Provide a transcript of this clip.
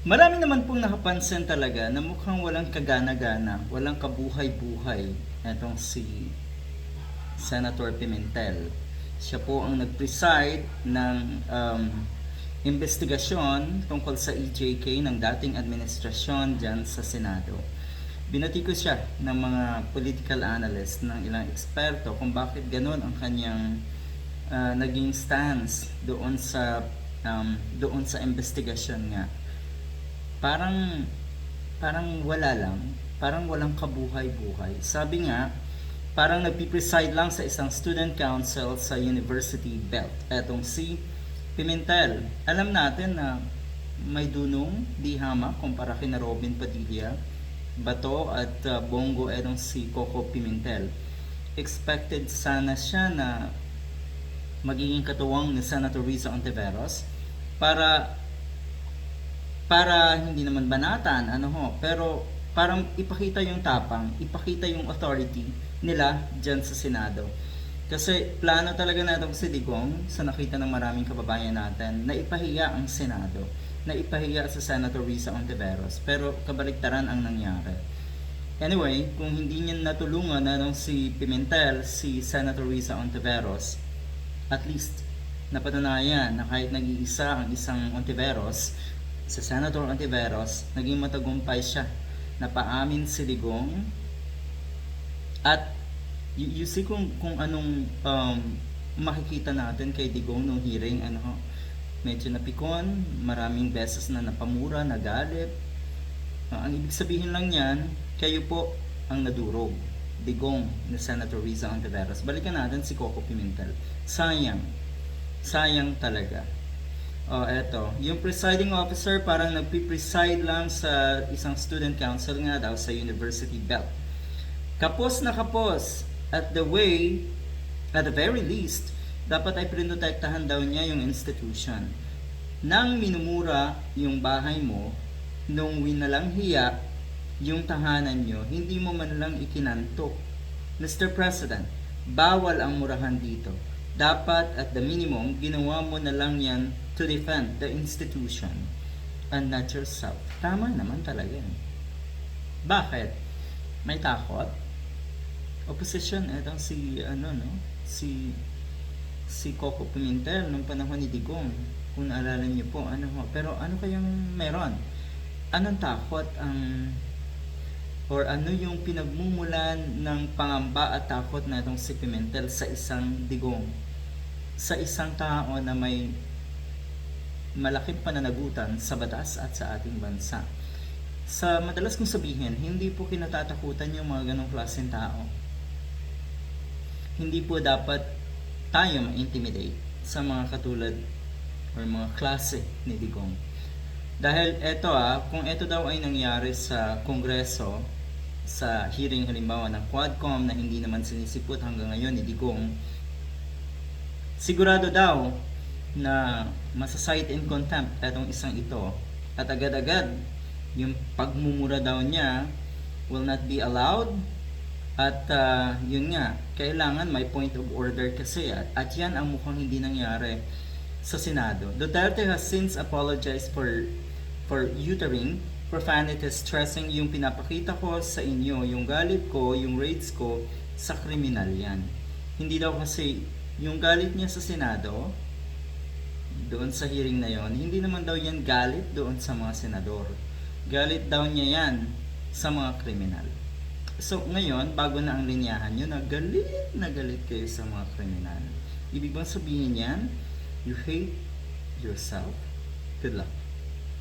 Marami naman pong nakapansin talaga na mukhang walang kagana-gana, walang kabuhay-buhay etong si Senator Pimentel. Siya po ang nag-preside ng um, investigasyon tungkol sa EJK ng dating administrasyon dyan sa Senado. Binati ko siya ng mga political analyst, ng ilang eksperto kung bakit ganun ang kanyang uh, naging stance doon sa um, doon sa investigasyon nga parang parang wala lang, parang walang kabuhay-buhay. Sabi nga, parang nagpipreside lang sa isang student council sa University Belt. Etong si Pimentel. Alam natin na may dunong, di hamak, kumpara kina Robin Padilla, Bato at uh, Bongo etong si Coco Pimentel. Expected sana siya na magiging katuwang ni Senator Risa Ontiveros para para hindi naman banatan, ano ho, pero parang ipakita yung tapang, ipakita yung authority nila dyan sa Senado. Kasi plano talaga natin si Digong sa nakita ng maraming kababayan natin na ipahiya ang Senado, na ipahiya sa Senator Risa Ontiveros. Pero kabaliktaran ang nangyari. Anyway, kung hindi niya natulungan na nung si Pimentel, si Senator Risa Ontiveros, at least napatunayan na kahit nag-iisa ang isang Ontiveros, sa Senator Ontiveros, naging matagumpay siya. Napaamin si Digong at you, you see kung, kung anong um, makikita natin kay Digong nung hearing, ano medyo napikon, maraming beses na napamura, nagalit. Uh, ang ibig sabihin lang yan, kayo po ang nadurog. Digong ni Senator Riza Ontiveros. Balikan natin si Coco Pimentel. Sayang. Sayang talaga. Oh, eto. Yung presiding officer parang nagpi-preside lang sa isang student council nga daw sa University Belt. Kapos na kapos. At the way, at the very least, dapat ay prinotektahan daw niya yung institution. Nang minumura yung bahay mo, nung winalang hiya yung tahanan nyo, hindi mo man lang ikinanto. Mr. President, bawal ang murahan dito. Dapat at the minimum, ginawa mo na lang yan to defend the institution and not yourself. Tama naman talaga. yan. Bakit? May takot? Opposition, etong si, ano, no? Si, si Coco Pimentel nung panahon ni Digong. Kung naalala niyo po, ano ho. Pero ano kayang meron? Anong takot ang or ano yung pinagmumulan ng pangamba at takot na itong si Pimentel sa isang digong sa isang tao na may malaking pananagutan sa batas at sa ating bansa. Sa madalas kong sabihin, hindi po kinatatakutan yung mga ganong klaseng tao. Hindi po dapat tayo ma-intimidate sa mga katulad or mga klase ni Digong. Dahil eto ah, kung eto daw ay nangyari sa Kongreso, sa hearing halimbawa ng Quadcom na hindi naman sinisipot hanggang ngayon ni Digong, sigurado daw na masasight in contempt etong isang ito at agad-agad yung pagmumura daw niya will not be allowed at uh, yun nga kailangan may point of order kasi at, at yan ang mukhang hindi nangyari sa Senado. Duterte has since apologized for for uttering profanity stressing yung pinapakita ko sa inyo, yung galit ko, yung raids ko sa kriminal yan. Hindi daw kasi yung galit niya sa Senado, doon sa hearing na yon, hindi naman daw yan galit doon sa mga senador. Galit daw niya yan sa mga kriminal. So ngayon, bago na ang linyahan nyo na galit na galit kayo sa mga kriminal. Ibig bang sabihin yan, you hate yourself? Good luck.